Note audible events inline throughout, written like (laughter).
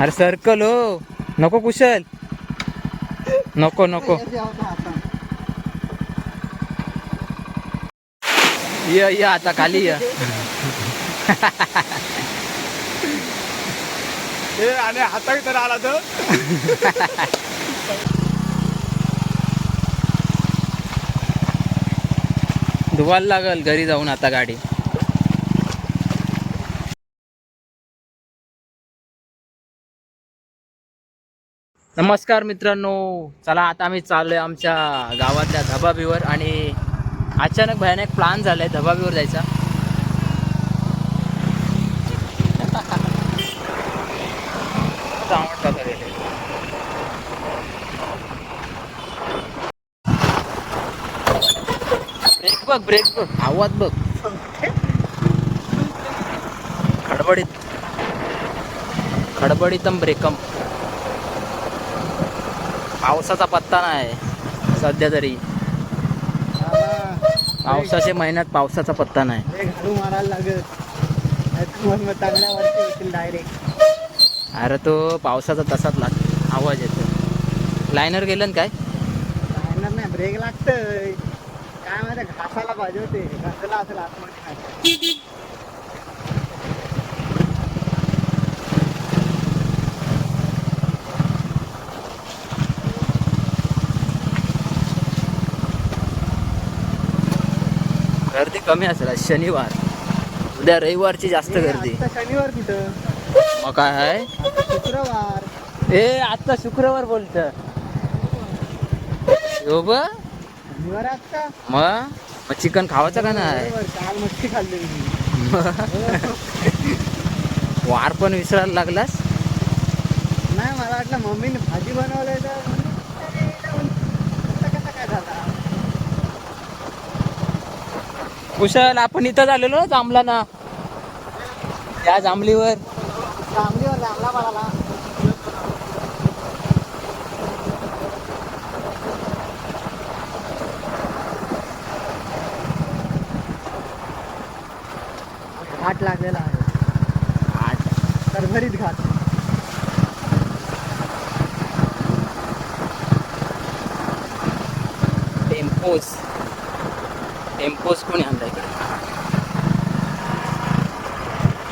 अरे सर्कल हो. नको कुशल. नको नको. ये ये आता खाली ये. (laughs) आणि हातावी तर आला तर (laughs) धुवायला लागल घरी जाऊन आता गाडी. नमस्कार मित्रांनो. चला आता आम्ही चाललोय आमच्या गावातल्या धबाबीवर आणि अचानक भयानक प्लान झालाय धबाबीवर जायचा. ब्रेक बघ ब्रेक बघ. आवाज बघ. खडबडीत. खडबडीतम ब्रेकम पावसाचा पत्ता नाही. सध्या तरी. पावसाच्या महिन्यात पावसाचा पत्ता नाही. लागत अरे तो पावसाचा तसाच लाग आवाज येतो. लायनर गेलं काय? जाणार नाही ब्रेक लागतंय. काय माहिती घासाला पाहिजे होते. घासला असेल कमी असेल आज शनिवार. उद्या रविवारची जास्त गर्दी. शनिवार कुठं? मग काय आहे? शुक्रवार. ए आता शुक्रवार बोलत. हो ब. मग? मग चिकन खावायचं का नाही? काल मच्छी खाल्ली (laughs) वार पण विसरायला लागलास? नाही मला वाटलं मम्मीने भाजी बनवलंय तर म्हणलं, अरे, कसं काय झाला कुशल आपण इथं झालेलो जांभला ना त्या जांभलीवर. चांगलीवर लागला मला घाट लागलेला आहे. आठ करभरीत घाट. टेम्पोज टेम्पोज कोणी आणला इकडे?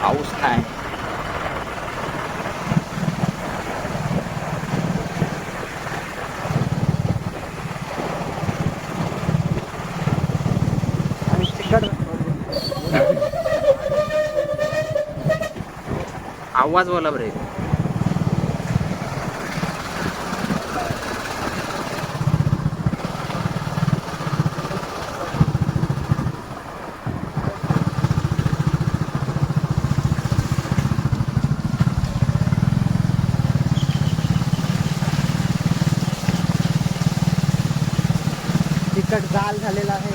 पाऊस नाही. आवाज बोला बरे तिकट जाल झालेला आहे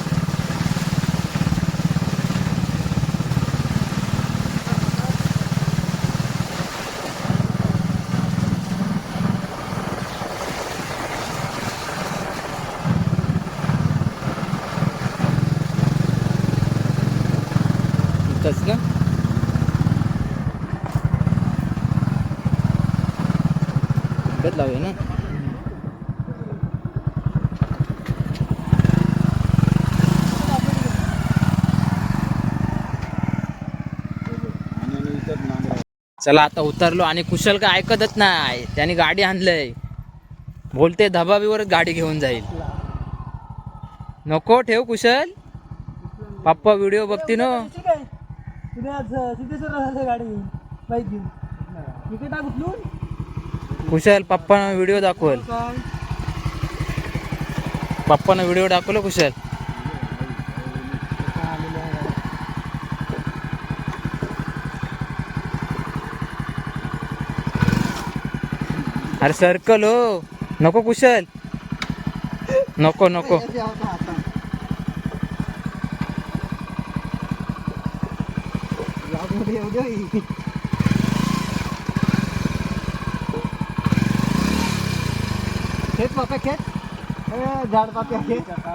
इथंच का इथंच लावूया ना चला आता उतरलो आणि कुशल काय ऐकतच नाही. त्याने गाडी आणलंय. बोलते धबाबीवरच गाडी घेऊन जाईल. नको ठेव कुशल. पप्पा व्हिडिओ बघती नो. गाडी बाईक घेऊन. कुशल पप्पा व्हिडिओ दाखवल. पप्पांना पप्पानं व्हिडिओ दाखवलं कुशल अरे सर्कल हो. नको कुशल नको नको.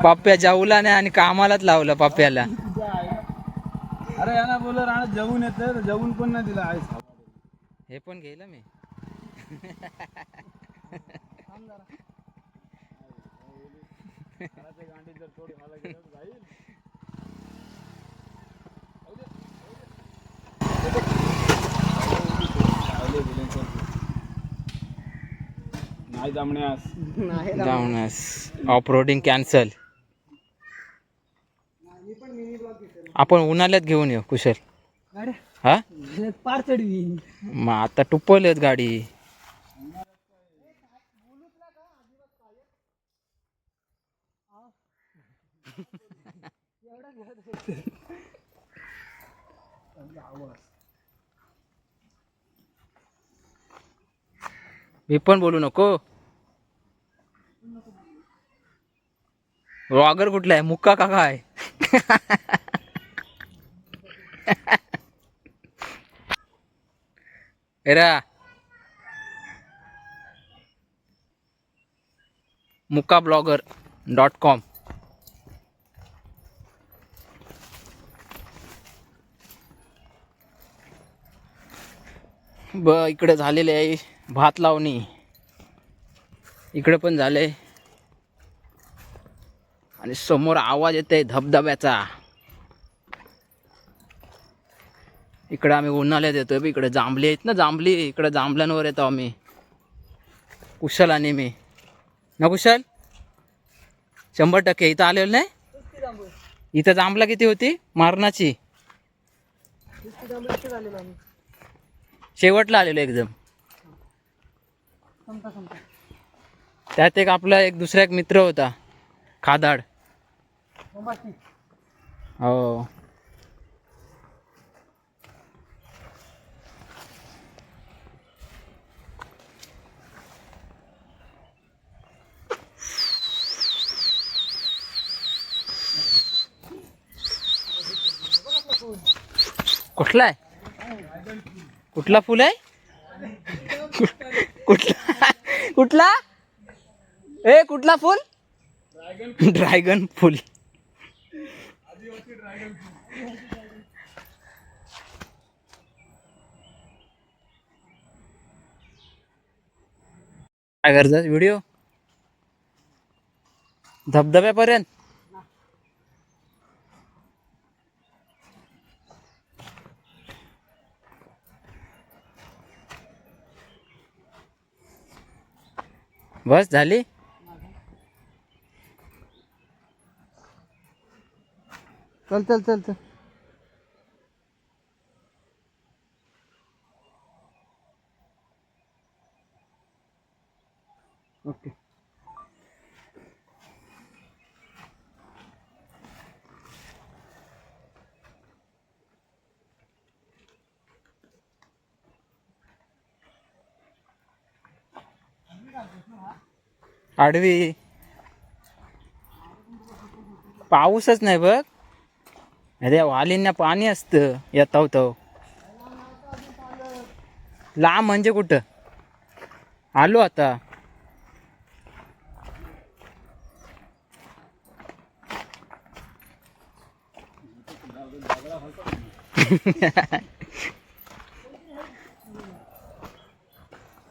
पाप्या जाऊला नाही आणि कामालाच लावलं पप्प्याला अरे यांना बोल राणा जेवून येतं जेवून पण नाही दिला आईस हे पण घेईल मी. (laughs) नाही जमण्यास. ऑफ रोडिंग कॅन्सल आपण उन्हाळ्यात घेऊन येऊ कुशल. हा? पार मग आता टुपवलेत गाडी. मी पण बोलू नको. रॉगर कुठला आहे? मुक्का काका आहे. एरा मुक्का ब्लॉगर डॉट कॉम. ब इकडे झालेले आहे भात लावणी. इकडे पण झाले आणि समोर आवाज येते धबधब्याचा. इकडे आम्ही उन्हाळ्यात येतोय इकडे जांभली आहेत ना जांभली. इकडे जांभल्यांवर येतो आम्ही. कुशल आणि मी. ना कुशल? शंभर टक्के इथं आलेलो नाही? इथं जांभला किती होती? मारणाची. शेवटला आलेलो एकदम. त्यात एक आपला एक दुसरा एक मित्र होता. खादाड. हो. कुठला आहे? कुठला फुल आहे? कुठला? कुठला? ए कुठला फुल? ड्रॅगन फुल. काय करतात? व्हिडिओ धबधब्यापर्यंत? बस झाली? चल चल चल चल. ओके. आडवी. पाऊसच नाही बघ. अरे वालींना पाणी असतं. येता होतं लांब म्हणजे कुठं? आलो आता. (laughs)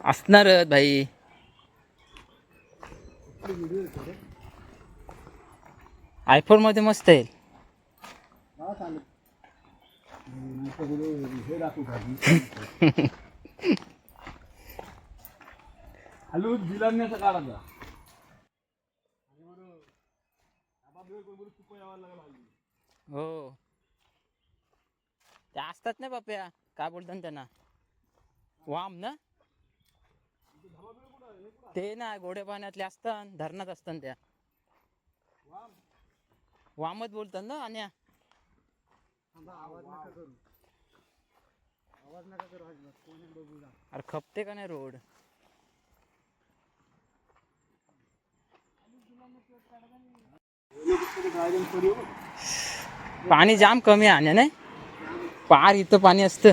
असणार भाई. आयफोनमध्ये मस्त येईल हा चालेल हे दाखवू खाली हॅलो जिलाण्याचा काढायचा हो. त्या असतात ना बाप्या. काय बोलतात ना त्यांना? वाम ना? ते ना गोड्या पाण्यातले असतात धरणात असतात त्या. वामच बोलतात ना आणि आवाज नका करू आवाज नका करू अजिबात. कोण आहे बघू जा. अरे खपते का नाही रोड? पाणी जाम कमी आहे नाही? पार इथं पाणी असतं.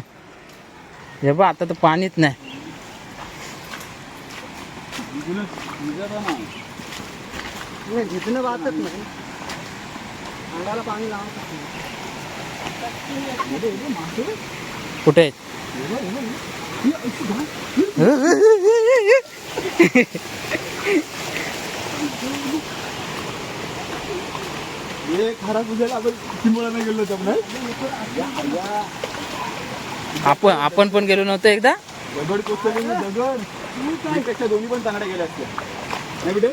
हे बघ आता तर पाणीच नाही. नाही वाहतच नाही अंगाला पाणी लावत नाही कुठे आहेत? खराब खरा पूजेला आपण चिंबळानं गेलो होतो आपण आपण आपण पण गेलो नव्हतो एकदा? दगड कोसळले दगड त्यापेक्षा दोन्ही पण चांगल्या गेल्या असत्या नाही कुठे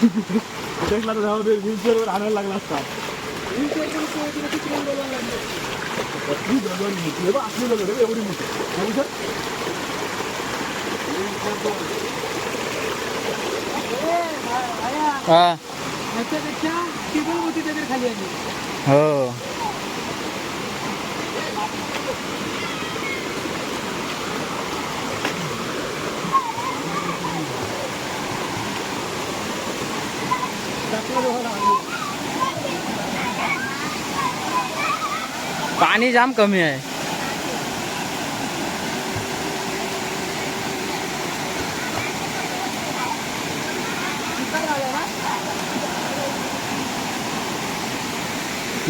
कुठेच लागला जाऊ दे व्हीलचेअरवर आणायला लागला असता कसली दगड मोठी बघ, असली दगड एवढी मोठी. नाही कुठं? हा. ह्याच्यापेक्षा ती पण मोठी दगड खाली आली हो. पाणी जाम कमी आहे.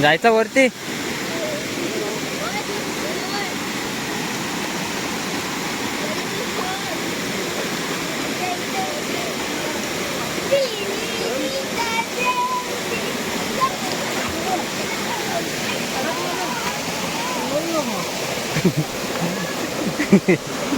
जायचं वरती? Mm-hmm. (laughs)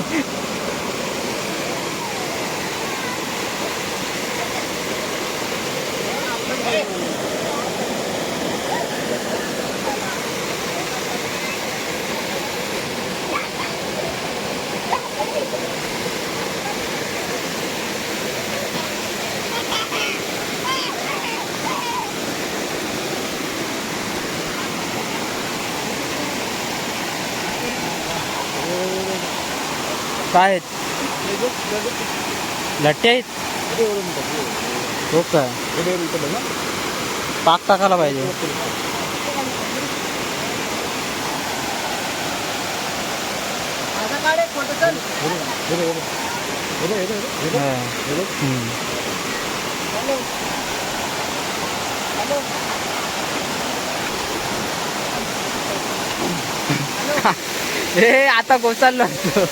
काय आहेत? लट्टे आहेत? हो काय पाक टाकायला पाहिजे. हे आता कोसळलो. असतो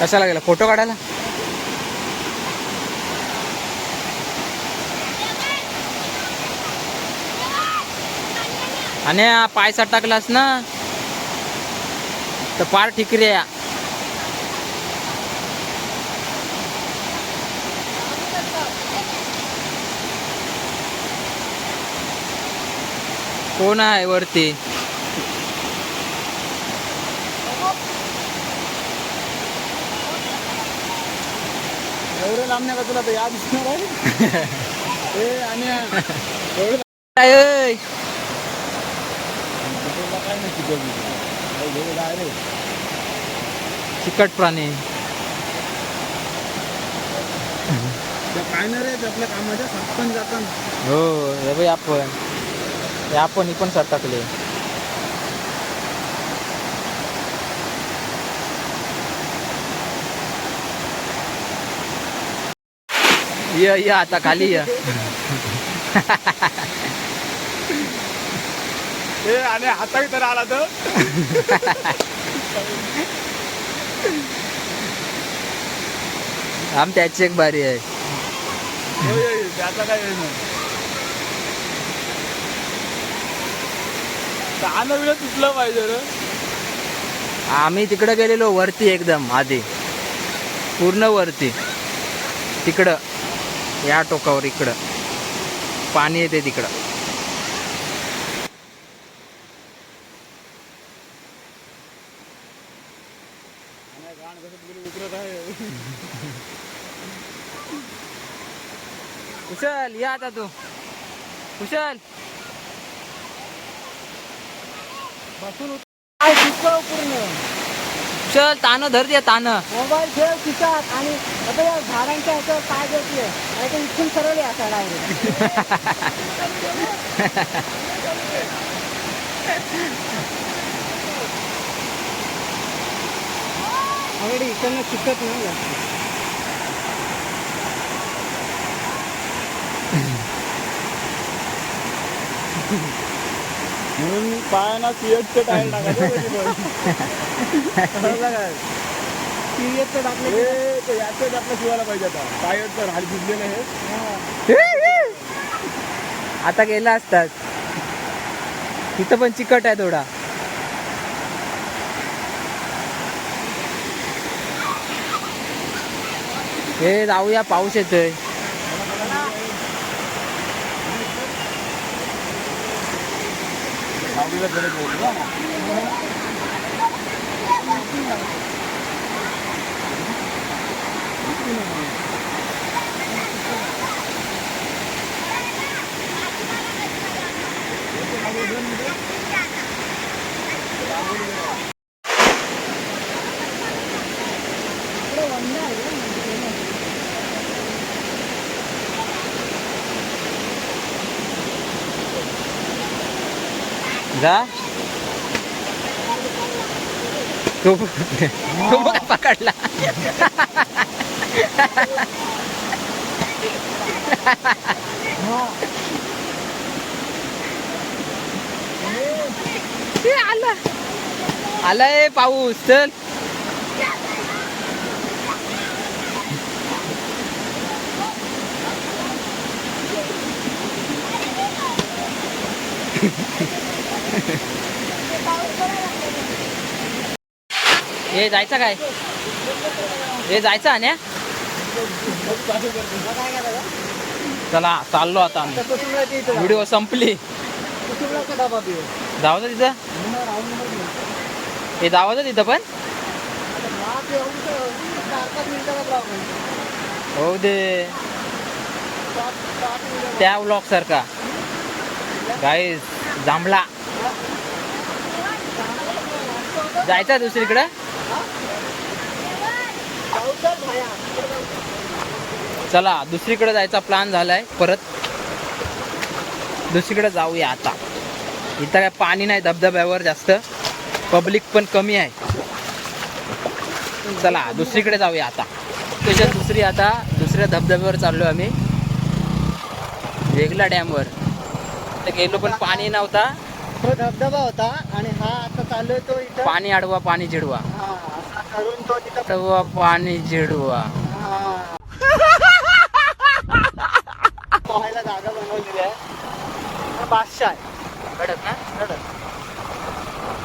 कशाला गेला? फोटो काढायला? आणि पायसा टाकलास ना तर पार ठिकरी आहे कोण आहे वरती एवढं लांब नाही का तुला तर याद दिसणार आहे आणि एवढं काय ओय? तुला काय नाही शिकवलं काही घेऊ डायरेक्ट चिकट प्राणी. काय नाही रे आपल्या कामाच्या सात पण जातात. हो हे बाई आपण हे आपण ही पण सटकले ये ये आता खाली ये. (laughs) ए आणि हाताही तर आला तर. आम त्याची एक बारी आहे. होय, त्याचा काय हे नाही तुटलं पाहिजे रे. आम्ही तिकडं गेलेलो वरती एकदम आधी. पूर्ण वरती. तिकडं. या टोकावर इकडं. पाणी येते तिकडं उतरत आहे कुशल या आता तू. कुशल. बसून काय पूर्ण. कुशल तानं धर दे तानं. मोबाईल ठेव खिशात आणि आता या झाडांच्या ह्याच्यावर पाय घेतले नाही तर इथून सरळ असा डायरेक्ट आवडी इकडनं चिकट नाही. म्हणून पायाना सीएचचे टायर (laughs) टाकायचं टाकलं हे आपलं शिवायला पाहिजे आता. टायरचं हाल भिजलेलं हे. आता गेला असतात तिथं पण चिकट आहे थोडा. हे जाऊया पाऊस येतोय. सावलीला गरज होती ना. जा तो तो बघ पकडला. आला. आलाय पाऊस चल. हे जायचं काय? हे जायचं आणि? चला चाललो आता आम्ही. व्हिडिओ संपली. कुसुमला जावं तिथं. हे जावं तिथं पण. हो दे. त्या ब्लॉक सारखा. गाईज जांभला जायचं दुसरीकडं? चला दुसरीकडे जायचा प्लॅन झालाय. परत दुसरीकडे जाऊया आता. इथं काय पाणी नाही धबधब्यावर जास्त. पब्लिक पण कमी आहे. चला दुसरीकडे जाऊया आता. त्याच्यात दुसरी आता दुसऱ्या धबधब्यावर चाललो आम्ही. वेगला डॅमवर तर गेलो पण पाणी नव्हता. तो धबधबा होता आणि हा आता चालू तो इथं. पाणी अडवा पाणी जिडवा. हा असा करून तो तिथं अडवा पाणी जिडवा. हा. पोहायला जागा बनवलेली आहे. हा बादशाह आहे. कडक ना.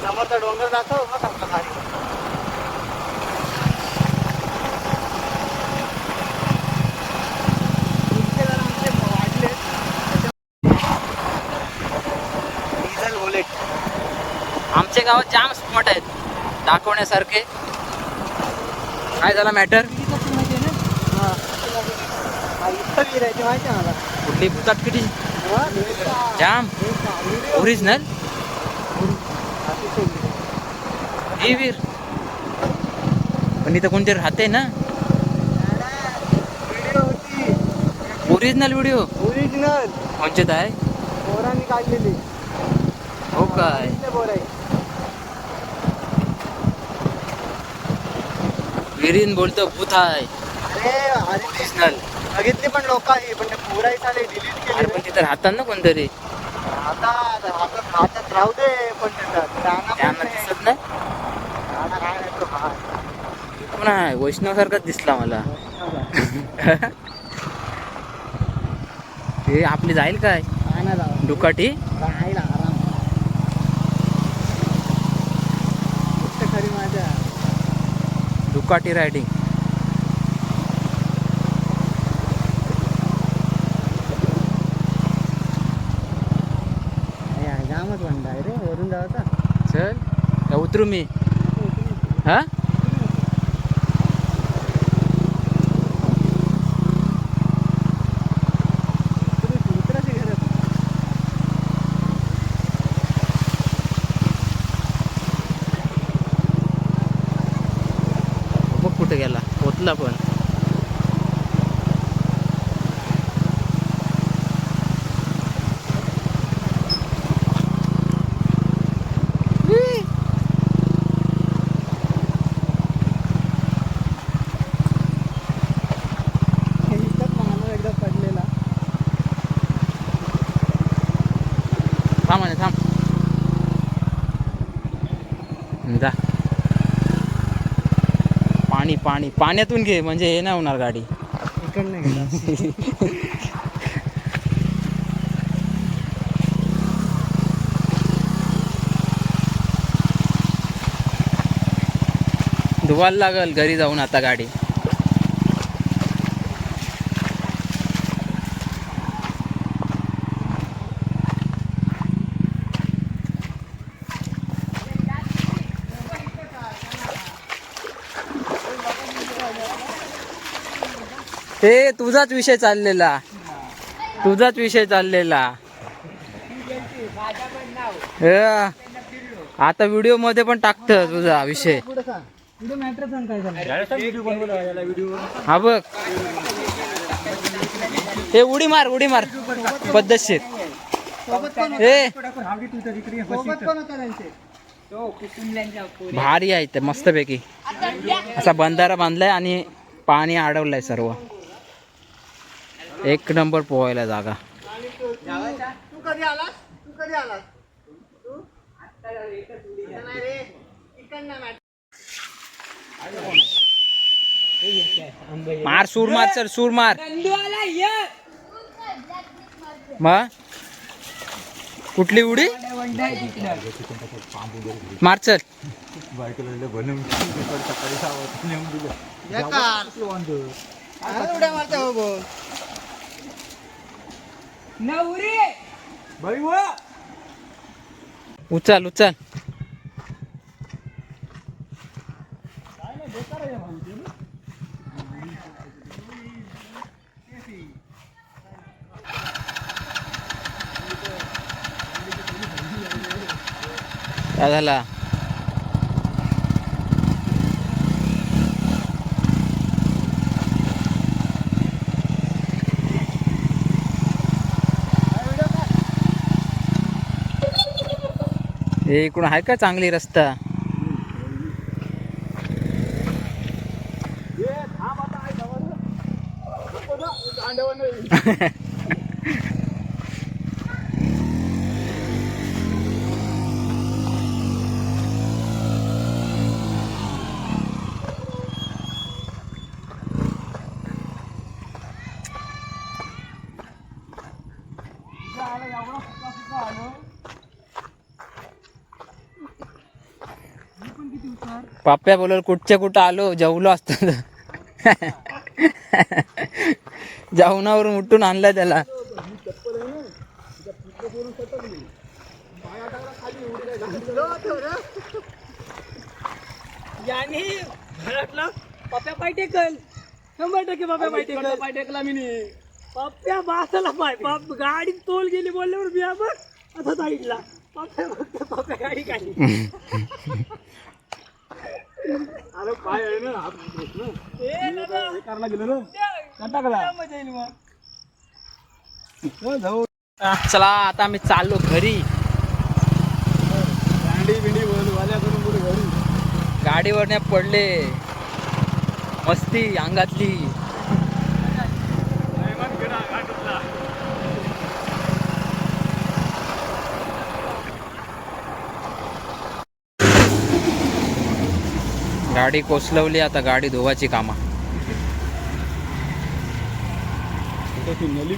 समोरचा डोंगर दाखव मग आपला खाली. गावात जाम स्पॉट आहेत. दाखवण्यासारखे. काय झाला मॅटर कुठली किती? जाम. ओरिजिनल. हे वीर. पण इथं कोणतरी राहते ना? ओरिजिनल व्हिडिओ ओरिजिनल कोणच्यात आहे पोरांनी काढलेली. हो काय इथले पोर आहे विरीन बोलतो भूत आहे. अरे ते बघितली पण लोक आहे पण ते पोराही चाले डिलीट अरे केले पण तिथं राहतात ना कोणतरी. आता हातात राहू दे पण त्याच्यात राहणार पण त्यांना नाही. दिसत नाही? तो हा. कोण आहे वैष्णव सारखाच दिसला मला. (laughs) हे आपली जाईल काय? आहोत. Ducati Ducati riding. जामच म्हणता रे वरून जायचा चल उतरू मी हा उतराची गरज बघ कुठे गेला पोचला पण थांब आणि थांब जा पाणी पाणी पाण्यातून घे म्हणजे हे नाही होणार गाडी. इकडनं धुवायला लागल घरी जाऊन आता गाडी. ए तुझाच विषय चाललेला. तुझाच विषय चाललेला. हे, आता व्हिडिओमध्ये पण टाकत तुझा विषय. हा बघ. हे उडी मार उडी मार. पद्धतशीर. हे. ए भारी आहे ते मस्तपैकी. असा बंधारा बांधलाय आणि पाणी अडवलंय सर्व. एक नंबर पोहायला जागा. तू कधी आलास? तू कधी आलास? मार सूर मार चल सूर मार. मग कुठली उडी? मार चल. उड्या मारता हो बोल उचल उचल काय झाला हे इकडून आहे का चांगली रस्ता? (laughs) पाप्या बोलल कुठच्या कुठं आलो जेवलो असतो. जेवणावरून उठून आणलाय त्याला. याने घरातला पप्या पाय टेकल. शंभर टक्के पप्या पाय टेकल. पाय टेकला मी पप्या बासाला पाय बाप गाडी तोल गेली बोलल्यावर मी बघ आता साईडला. पप्या फक्त पप्या गाडी काढली (laughs) अरे पाय आहे ना? हात कारला गेलो ना. टाकला. हो, जाऊ. चला आता आम्ही चाललो घरी. दांडी बिंडी बोल वाल्या करून पुढे घरी. गाडीवर पडले. मस्ती अंगातली. गाडी कोसलवली आता गाडी धुवायची कामा. नली